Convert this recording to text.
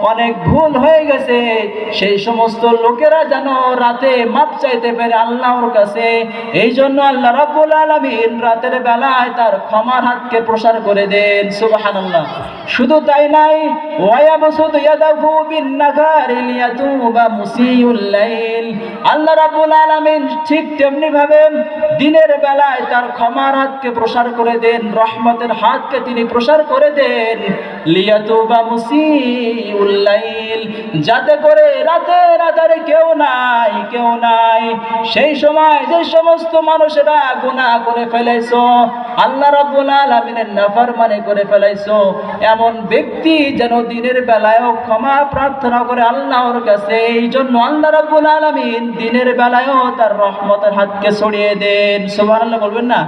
অনেক ভুল হয়ে গেছে। সেই সমস্ত লোকেরা যেন রাতে মাপ চাইতে পারে আল্লাহর কাছে, এই জন্য আল্লাহ রাব্বুল আলামিন রাতের বেলায় তার ক্ষমার হাতকে প্রসার করে দেন, সুবহানাল্লাহ। শুধু তাই নাই লাইল। আল্লাহ ঠিক দিনের বেলায় তার ক্ষমার হাতকে প্রসার করে দেন, রহমতের হাতকে তিনি প্রসার করে দেন লাইল, যাতে করে রাতে রাতারে কেউ নাই কেউ নাই। সেই সময় যে সমস্ত মানুষেরা গুনাহ করে ফেলেছো আল্লাহ রাব্বুল আলামিনের নাফরমানি করে ফেলেছো এমন ব্যক্তি যেন দিনের বেলায়ও ক্ষমা প্রার্থনা করে আল্লাহর কাছে এই জন্য আল্লাহ রাব্বুল আলামিন দিনের বেলায়ও তার রহমতের হাতকে ছড়িয়ে দেন। সুবহানাল্লাহ বলবেন না?